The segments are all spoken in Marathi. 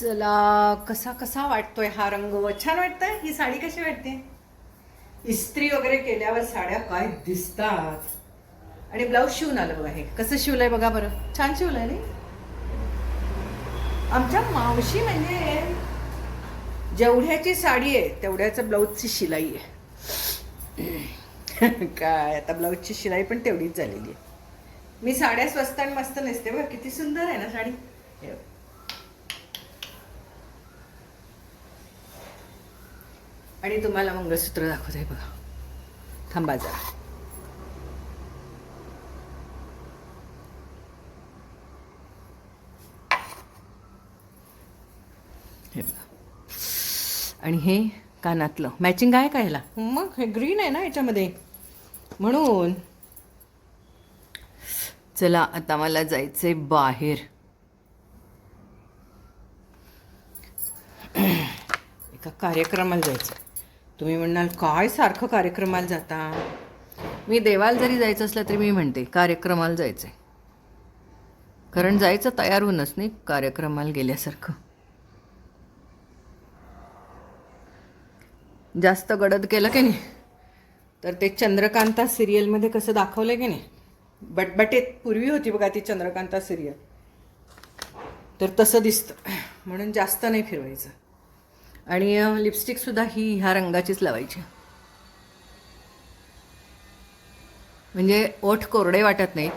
चला कसा कसा वाटतोय हा रंग? व छान वाटतंय? ही साडी कशी वाटते? इस्त्री वगैरे केल्यावर साड्या काय दिसतात? आणि ब्लाऊज शिवून आलं बघा हे. कसं शिवलंय बघा बरं. छान शिवलंय नाही? आमच्या मावशी म्हणजे जेवढ्याची साडी आहे तेवढ्याचं ब्लाऊजची शिलाई आहे. काय आता ब्लाऊजची शिलाई पण तेवढीच झालेली आहे. मी साड्या स्वस्त आणि मस्त नेसते बघा किती सुंदर आहे ना साडी हे बघ. आणि तुम्हाला मंगळसूत्र दाखवत आहे बघा. थांबा जरा. हे बघा. आणि हे कानातलं. मॅचिंग आहे का ह्याला मग हे ग्रीन आहे ना याच्यामध्ये. म्हणून. चला आता मला जायचंय बाहेर. एका कार्यक्रमाला जायचं तुम्ही म्हणाल काय सारखं कार्यक्रमाला जाता? मी देवाला जरी जायचं असलं तरी मी म्हणते कार्यक्रमाला जायचंय. कारण जायचं तयार होऊनच नाही कार्यक्रमाला गेल्यासारखं. जास्त गडद केलं की नाही? तर ते चंद्रकांता सिरियलमध्ये कसं दाखवलं की नाही? बटबटेत पूर्वी होती बघा ती चंद्रकांता सिरियल. तर तसं दिसतं. म्हणून जास्त नाही फिरवायचं. आणि लिपस्टिकसुद्धा ही ह्या रंगाचीच लावायची. म्हणजे ओठ कोरडे वाटत नाही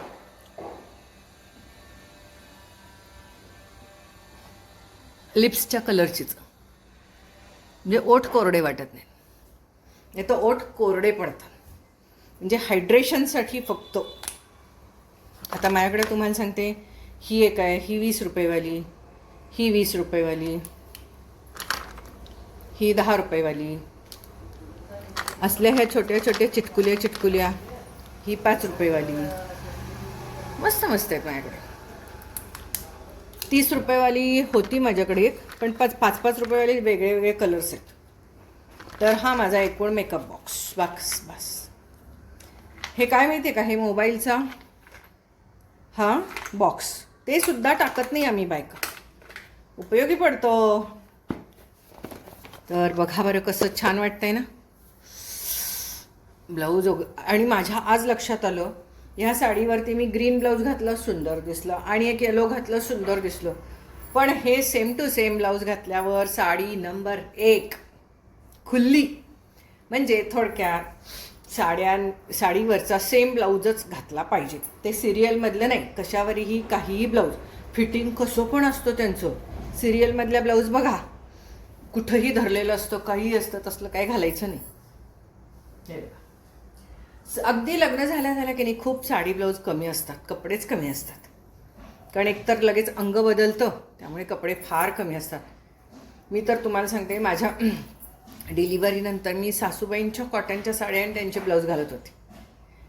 लिप्सच्या कलरचीच. म्हणजे ओठ कोरडे वाटत नाही नाही तर ओठ कोरडे पडतात. म्हणजे हायड्रेशनसाठी फक्त. आता माझ्याकडे तुम्हाला सांगते ही एक आहे ही वीस रुपयेवाली ही वीस रुपयेवाली. ही दहा रुपयेवाली. असल्या ह्या छोट्या छोट्या चिटकुल्या चिटकुल्या ही पाच रुपयेवाली. मस्त मस्त आहेत माझ्याकडे. तीस रुपयेवाली होती माझ्याकडे एक पण पाच पाच पाच रुपयेवाली वेगळे वेगळे कलर्स आहेत. तर हा माझा एकूण मेकअप बॉक्स बॉक्स बस. हे काय माहिती आहे का? हे मोबाईलचा हा बॉक्स ते सुद्धा टाकत नाही आम्ही बायका. उपयोगी पडतो. तर बघा बरं कसं छान वाटतंय ना. ब्लाऊज वग आणि माझ्या आज लक्षात आलं ह्या साडीवरती मी ग्रीन ब्लाऊज घातलं सुंदर दिसलं आणि एक येलो घातलं सुंदर दिसलं. पण हे सेम टू सेम ब्लाऊज घातल्यावर साडी नंबर एक खुल्ली. म्हणजे थोडक्यात साड्या साडीवरचा सेम ब्लाऊजच घातला पाहिजे. ते सिरियलमधलं नाही कशावरही काहीही ब्लाऊज फिटिंग कसं पण असतो त्यांचं. सिरियलमधल्या ब्लाऊज बघा. कुठंही धरलेलं असतं काही असतं तसलं काही घालायचं नाही. अगदी लग्न झाल्या झाल्या की नाही खूप साडी ब्लाऊज कमी असतात कपडेच कमी असतात. कारण एकतर लगेच अंग बदलतं त्यामुळे कपडे फार कमी असतात. मी तर तुम्हाला सांगते माझ्या डिलिव्हरीनंतर मी सासूबाईंच्या कॉटनच्या साड्या आणि त्यांचे ब्लाऊज घालत होते.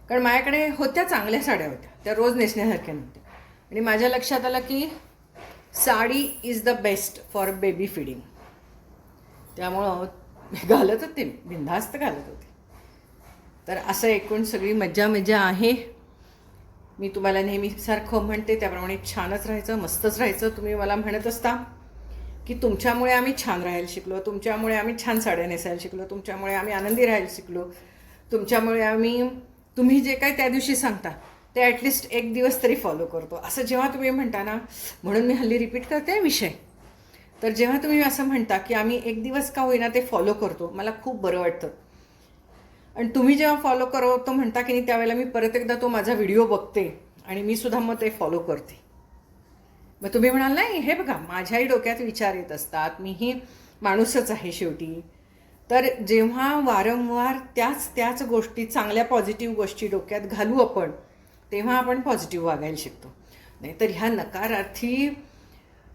कारण माझ्याकडे होत्या चांगल्या साड्या होत्या त्या रोज नेसण्यासारख्या नव्हत्या. आणि माझ्या लक्षात आलं की sari is the best for baby feeding त्यामुळं मी घालत होते मी बिनधास्त घालत होते. तर असं एकूण सगळी मज्जा मज्जा आहे. मी तुम्हाला नेहमीसारखं म्हणते त्याप्रमाणे छानच राहायचं मस्तच राहायचं. तुम्ही मला म्हणत असता की तुमच्यामुळे आम्ही छान राहायला शिकलो तुमच्यामुळे आम्ही छान साड्या नेसायला शिकलो तुमच्यामुळे आम्ही आनंदी राहायला शिकलो तुमच्यामुळे आम्ही तुम्ही जे काय त्या दिवशी सांगता ते ॲटलिस्ट एक दिवस तरी फॉलो करतो. असं जेव्हा तुम्ही म्हणता ना म्हणून मी हल्ली रिपीट करते विषय. तर जेव्हा तुम्ही असं म्हणता की आम्ही एक दिवस का होईना ते फॉलो करतो मला खूप बरं वाटतं. आणि तुम्ही जेव्हा फॉलो करतो म्हणता की नाही त्यावेळेला मी परत एकदा तो माझा व्हिडिओ बघते आणि मी सुद्धा मग ते फॉलो करते. मग तुम्ही म्हणाल नाही हे बघा माझ्याही डोक्यात विचार येत असतात मीही माणूसच आहे शेवटी. तर जेव्हा वारंवार त्याच त्याच गोष्टी चांगल्या पॉझिटिव्ह गोष्टी डोक्यात घालू आपण तेव्हा आपण पॉझिटिव्ह वागायला शिकतो. नाहीतर ह्या नकारार्थी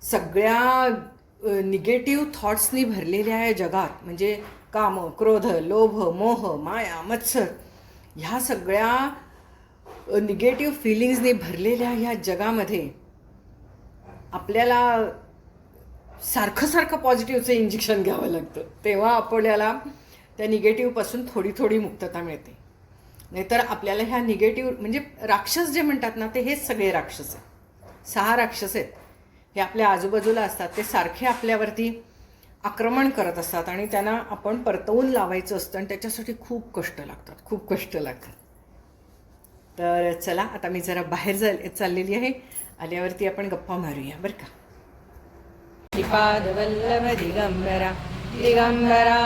सगळ्या निगेटिव्ह थॉट्सनी भरलेल्या या जगात म्हणजे काम क्रोध लोभ मोह माया मत्सर ह्या सगळ्या निगेटिव्ह फिलिंग्सनी भरलेल्या ह्या जगामध्ये आपल्याला सारखं सारखं पॉझिटिव्हचं इंजेक्शन घ्यावं लागतं. तेव्हा आपल्याला त्या निगेटिव्हपासून थोडी थोडी मुक्तता मिळते. नाहीतर आपल्याला ह्या निगेटिव्ह म्हणजे राक्षस जे म्हणतात ना ते हेच सगळे राक्षस आहेत. सहा राक्षस आहेत. हे आपल्या आजूबाजूला असतात ते सारखे आपल्यावरती आक्रमण करत असतात आणि त्यांना आपण परतवून लावायचं असतं आणि त्याच्यासाठी खूप कष्ट लागतात खूप कष्ट लागतात. तर चला आता मी जरा बाहेर जा चाललेली आहे. आल्यावरती आपण गप्पा मारूया बरं का? श्रीपादवल्लभ दिगंबरा दिगंबरा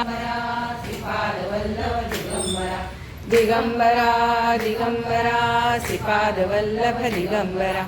श्रीपादवल्लभ दिगंबरा दिगंबरा दिगंबरा श्रीपादवल्लभ दिगंबरा.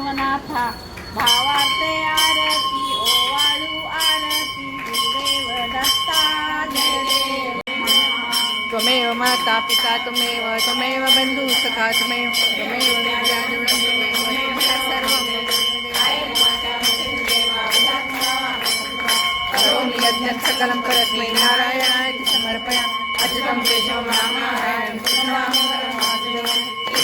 स्वामी नवनाथा भावार्थ आरती, ओवाळू आरती, गुरुदेव दत्ता, जय देव. त्वमेव माता पिता, त्वमेव त्वमेव बन्धु सखा, त्वमेव त्वमेव विद्या द्रविणं त्वमेव यज्ञं सकलं परस्मै नारायणाय इति समर्पया अच्युतं केशवं रामायणं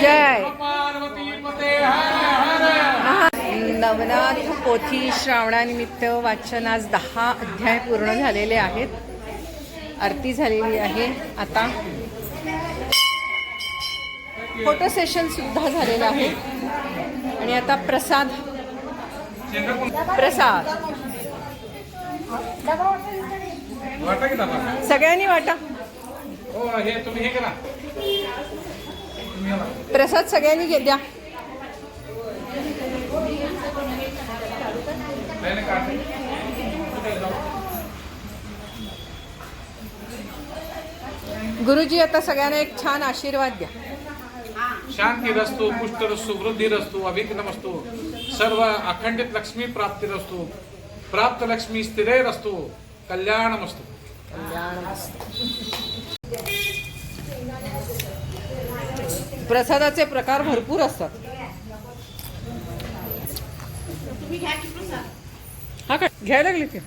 जय। पार्वती पते हर हर नवनाथ पोथी श्रावणानिमित्त वाचन आज दहा अध्याय पूर्ण झालेले आहेत. आरती झालेली आहे. आता फोटो सेशन सुद्धा झालेलं आहे. आणि आता प्रसाद. प्रसाद. सगळ्यांनी वाटा. प्रसाद सगळ्यांनी घे द्या. गुरुजी आता सगळ्यांना एक छान आशीर्वाद द्या. शांतीरस्तु पुष्टरस्तु वृद्धिरस्तु अभिघ्नमस्तु सर्व अखंडित लक्ष्मी प्राप्तिरस्तु प्राप्त लक्ष्मी स्थिरैरस्तु कल्याणमस्तु प्रसादाचे प्रकार भरपूर असतात. हा का? घ्यायला लागली ती?